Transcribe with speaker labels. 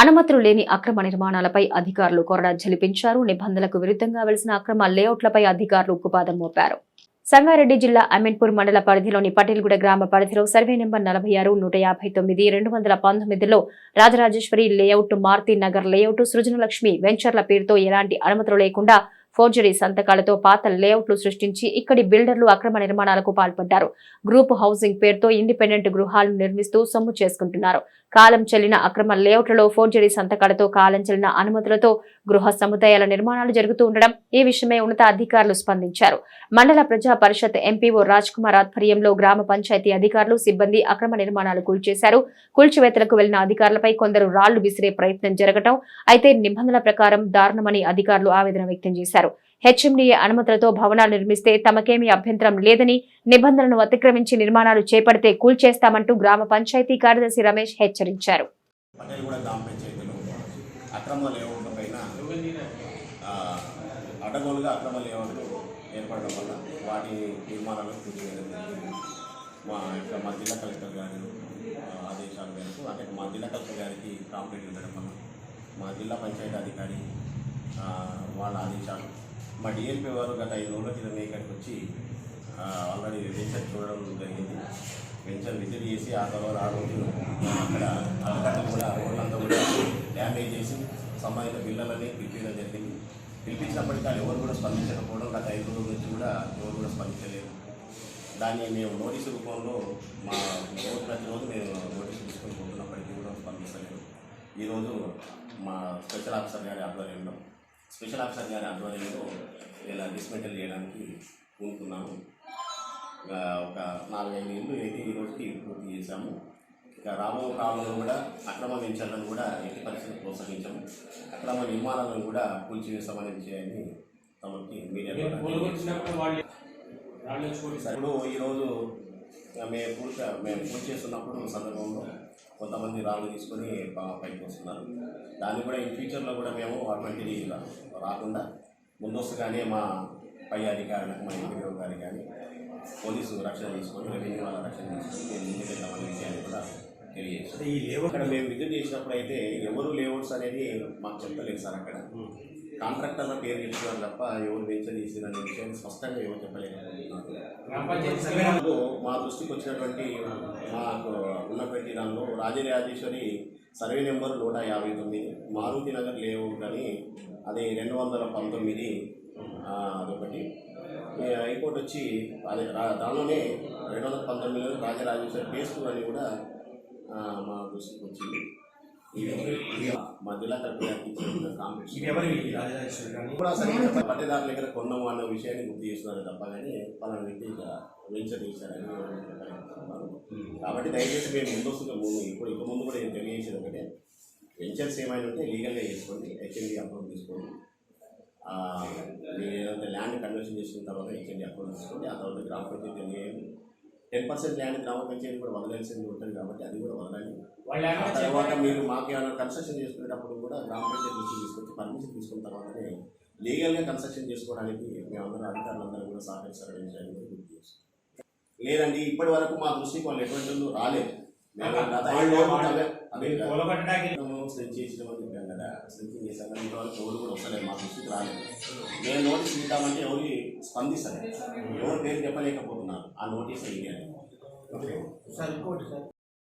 Speaker 1: అనుమతులు లేని అక్రమ నిర్మాణాలపై అధికారులు కొరడా జలిపించారు నిబంధనలకు విరుద్ధంగా వెలిసిన అక్రమ లేఅవుట్లపై అధికారులు ఉక్కుపాదం మోపారు. సంగారెడ్డి జిల్లా అమీన్పూర్ మండల పరిధిలోని పటేల్గూడ గ్రామ పరిధిలో సర్వే నెంబర్ నలభై ఆరు నూట యాభై తొమ్మిది రెండు వందల పంతొమ్మిదిలో రాజరాజేశ్వరి లేఅవుట్ మారుతి నగర్ లేఅవుట్ సృజనలక్ష్మి వెంచర్ల పేరుతో ఎలాంటి అనుమతులు లేకుండా ఫోర్జరీ సంతకాలతో పాత లేఅవుట్లు సృష్టించి ఇక్కడి బిల్డర్లు అక్రమ నిర్మాణాలకు పాల్పడ్డారు. గ్రూప్ హౌసింగ్ పేరుతో ఇండిపెండెంట్ గృహాలను నిర్మిస్తూ సొమ్ము చేసుకుంటున్నారు. కాలం చెల్లిన అక్రమ లేఅవుట్లలో ఫోర్జరీ సంతకాలతో కాలం చెల్లిన అనుమతులతో గృహ సముదాయాల నిర్మాణాలు జరుగుతూ ఉండడం ఈ విషయమై ఉన్నత అధికారులు స్పందించారు. మండల ప్రజా పరిషత్ ఎంపీఓ రాజ్ కుమార్ ఆధ్వర్యంలో గ్రామ పంచాయతీ అధికారులు సిబ్బంది అక్రమ నిర్మాణాలు కూల్చేశారు. కూల్చివేతలకు వెళ్ళిన అధికారులపై కొందరు రాళ్ళు విసిరే ప్రయత్నం జరగటం అయితే నిబంధనల ప్రకారం దారుణమని అధికారులు ఆవేదన వ్యక్తం చేశారు. హెచ్ఎండిఏ అనుమతులతో భవనాలు నిర్మిస్తే తమకేమీ అభ్యంతరం లేదని నిబంధనలను అతిక్రమించి నిర్మాణాలు చేపడితే కూల్చేస్తామంటూ గ్రామ పంచాయతీ కార్యదర్శి రమేష్ హెచ్చరించారు.
Speaker 2: అడ్డగోలుగా అక్రమ లేఅవుట్లు ఏర్పడడం వల్ల వాటి నిర్మాణాలను పూర్తి మా యొక్క మా జిల్లా కలెక్టర్ గారి ఆదేశాల మేరకు అంటే మా జిల్లా కలెక్టర్ గారికి కాంప్లైంట్ ఉండడం వల్ల మా జిల్లా పంచాయతీ అధికారి వాళ్ళ ఆదేశాలు మా డిఎల్పీ వారు గత ఐదు రోజుల క్రితం ఇక్కడికి వచ్చి ఆల్రెడీ వెంచర్ చూడడం జరిగింది. వెంచర్ విజిట్ చేసి ఆ తర్వాత ఆ రోజు అక్కడ అడ్డకట్ట కూడా రోడ్లంతా కూడా డ్యామేజ్ చేసి సంబంధిత బిల్లులని పిలిపించడం జరిగింది. పిలిపించినప్పటికీ వాళ్ళు ఎవరు కూడా స్పందించకపోవడం గత ఐదు రోజుల నుంచి కూడా ఎవరు కూడా స్పందించలేదు. దాన్ని మేము నోటీసు రూపంలో మా రోజు ప్రతిరోజు మేము నోటీసు తీసుకొని పోతున్నప్పటికీ కూడా స్పందించలేదు. ఈరోజు మా స్పెషల్ ఆఫీసర్ గారి ఆధ్వర్యంలో స్పెషల్ ఆఫీసర్ గారి ఆధ్వర్యంలో ఇలా డిస్మెంటల్ చేయడానికి పూనుకున్నాము. ఇక ఒక నాలుగైదు ఇళ్ళు అయితే ఈ రోజుకి పూర్తి చేశాము. ఇక రాబో కాలంలో కూడా అక్రమ వెంచర్లను కూడా ఎట్టి పరిస్థితులు ప్రోత్సహించాము. అక్రమ నిర్మాణాలను కూడా కూల్చివేస్తామనే విషయాన్ని తమకి మీడియా ఇప్పుడు ఈరోజు మేము పూర్తి మేము పూర్తి చేస్తున్నప్పుడు సందర్భంలో కొంతమంది రాళ్ళు తీసుకొని పైకి వస్తున్నారు. దాన్ని కూడా ఇన్ ఫ్యూచర్లో కూడా మేము అటువంటిది రాకుండా ముందస్తుగానే మా పై అధికారులకు మా ఎంపీఓ గారి కానీ పోలీసు రక్షణ తీసుకొని రెవెన్యూ వాళ్ళ రక్షణ తీసుకొని మేము ముందుకెళ్తామనే విషయాన్ని కూడా తెలియజేస్తాం.
Speaker 3: ఈ లేవు
Speaker 2: అక్కడ మేము విజిట్ చేసినప్పుడు అయితే ఎవరు లేఅవుట్స్ అనేది మాకు చెప్పలేదు సార్ అక్కడ. కాంట్రాక్టర్ల పేరు చెప్తున్నారు తప్ప ఎవరు వెంచర్ చేసిన విషయాన్ని స్పష్టంగా ఎవరు దానిలో మా దృష్టికి వచ్చినటువంటి మాకు ఉన్నటువంటి దానిలో రాజరాజేశ్వరి సర్వే నెంబర్ నూట యాభై తొమ్మిది మారుతి నగర్ లేఅవుట్ అని అది రెండు వందల పంతొమ్మిది అదొకటి. హైకోర్టు వచ్చి అదే దానిలోనే రెండు వందల పంతొమ్మిదిలో రాజరాజేశ్వరి అని కూడా మా దృష్టికి వచ్చింది. ఇది ఇది మా జిల్లా కలెక్టర్ గారికి ఇచ్చిన కాంప్లెక్స్
Speaker 3: ఇవి ఎవరి రాజరాజేశ్వరి కానీ
Speaker 2: కూడా సరిగ్గా పట్టేదారుల దగ్గర కొన్నాము అన్న విషయాన్ని గుర్తు చేస్తున్నారు తప్ప కానీ పలానా వ్యక్తి వెంచర్ చేశారని. కాబట్టి దయచేసి మేము ముందస్తుగా ముందు ఇప్పుడు ఇక ముందు కూడా నేను తెలియజేసేది ఒకటే. వెంచర్స్ ఏమైనా ఉంటే లీగల్గా చేసుకోండి హెచ్ఎండి అప్రూవ్ తీసుకోండి. మీరు ఏదైతే ల్యాండ్ కన్వర్షన్ చేసుకున్న తర్వాత హెచ్ఎండి అప్రూవ్ తీసుకోండి ఆ తర్వాత గ్రామ పంచాయతీ తెలియజేయండి. టెన్ పర్సెంట్ ల్యాండ్ గ్రామ పంచాయతీ కూడా వదలాల్సింది ఉంటుంది కాబట్టి అది కూడా వదలాలి. తర్వాత మీరు మాకు ఏమైనా కన్స్ట్రక్షన్ చేసుకునేటప్పుడు కూడా గ్రామ పంచాయతీ నుంచి తీసుకొచ్చి పర్మిషన్ తీసుకున్న తర్వాతనే లీగల్గా కన్స్ట్రక్షన్ చేసుకోవడానికి మేమందరం అధికారులందరూ కూడా సహకరిస్తారనే కూడా గుర్తు చేస్తాం. లేదండి ఇప్పటి వరకు మా దృష్టికి వాళ్ళు ఎటువంటి రాలేదు. చెప్పాం కదా చేసాం కానీ ఇంతవరకు ఎవరు కూడా వస్తలేదు మా దృష్టికి రాలేదు. మేము నోటీస్ ఇద్దామంటే ఎవరు స్పందిస్తారు ఎవరు పేరు చెప్పలేకపోతున్నారు. ఆ నోటీస్ ఇవ్వాలి
Speaker 3: సార్ ఇంకోటి సార్.